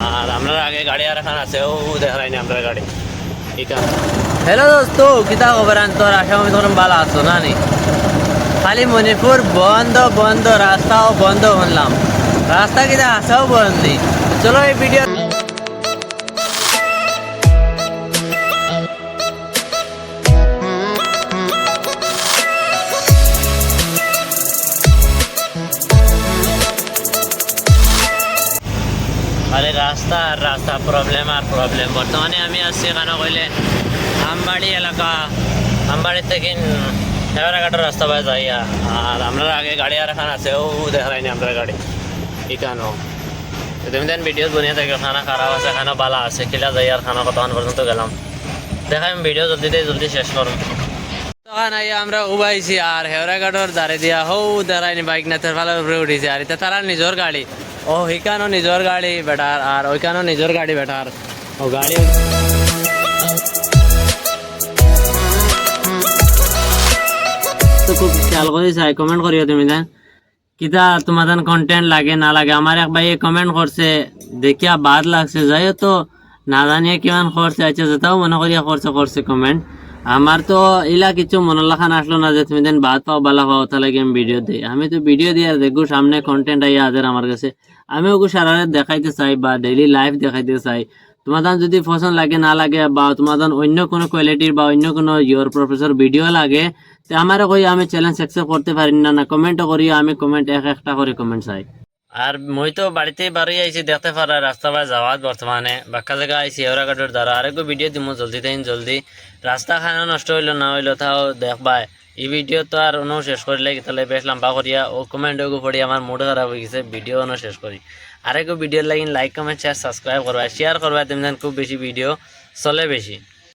আর আপনার আগে গাড়ি আর এখন আছে, ও দেখা যায়নি আপনার গাড়ি হ্যালো দোস্ত, কিতা খবর আন তোর? আশা আমি তোর ভালো আছো, না নি? খালি মণিপুর বন্ধ বন্ধ, রাস্তাও বন্ধ শুনলাম রাস্তা কিতা আসাও বন্ধ চলো এই ভিডিও আরে রাস্তা আর রাস্তা প্রবলেম আর প্রবলেম বর্তমানে আমি আসছি এখানে কইলে আমবাড়ি এলাকা। আমবাড়ি থেকে হেওয়ারাঘাটের রাস্তা পাই যাইয়া আর আমরা আগে গাড়ি আর এখন আছে, ও দেখাই না আমরা গাড়ি। এখানো তুমি দেন ভিডিও বনিয়ে থাকি, খানা খারাপ আছে, খানা বালা আছে, কিলা যাই আর খানা কতক্ষণ পর্যন্ত গেলাম। দেখাই ভিডিও জলদি দিয়ে জলদি শেষ করুন তখন আই আমরা উবাইছি আর হেওরাঘাটর দাঁড়ে দিয়া হৌ দাঁড়াইনি বাইক না তার ভালো উপরে উঠিছে। আর এটা তারা নিজের গাড়ি। ও হিকানো নিজের গাড়ি বেটার আর ওইখানো নিজের গাড়ি বেটার ও গাড়ি তো খুব খেয়াল করে চাই কমেন্ট করিও তুমি দেন কিতা তোমাদের কন্টেন্ট লাগে না লাগে আমার এক ভাই কমেন্ট করছে দেখিয়া বাদ লাগছে যাইও তো না জানিয়ে কিমান খরচে আছে যেটাও মনে করিয়া খরচা করছে কমেন্ট আমার তো ইলা কিছু মনে লাখান আসলো না যে তুমি দেন বাদ পাও, বালা পাও, তাহলে আমি ভিডিও দিই? আমি তো ভিডিও দিয়ে দেখব সামনে কন্টেন্ট আইয়া হাজার আমার কাছে। আমি ওকে সারা রাত দেখাইতে চাই বা ডেইলি লাইফ দেখাইতে চাই। তোমাদের যদি পছন্দ লাগে, না লাগে বা তোমাদের অন্য কোনো কোয়ালিটির বা অন্য কোনো ইয়োর প্রফেসর ভিডিও লাগে, তো আমার কই আমি চ্যালেঞ্জ অ্যাকসেপ্ট করতে পারি না না কমেন্টও করি আমি কমেন্ট এক একটা করে কমেন্ট চাই। আর মই তো বাড়িতে বাড়ি আইছি দেখতে পারা রাস্তা বা যাওয়াত বর্তমানে। বাক্কা জায়গা আইছি হেওরাঘাটের দ্বারা। আরেকটু ভিডিও দিমু, জলদি তাই জলদি। রাস্তা খানো নষ্ট হইল, না হইল, তাও দেখবাই এই ভিডিও তো আর অন্য শেষ করিলে তাহলে বেশ লম্বা করিয়া, ও কমেন্ট ওগু পড়ি, আমার মুড খারাপ হয়ে গেছে, ভিডিও অন্য শেষ করি। আরেকটু ভিডিও লাগি লাইক কমেন্ট শেয়ার সাবস্ক্রাইব করবা। শেয়ার করবা তুমি যেন খুব বেশি ভিডিও চলে বেশি।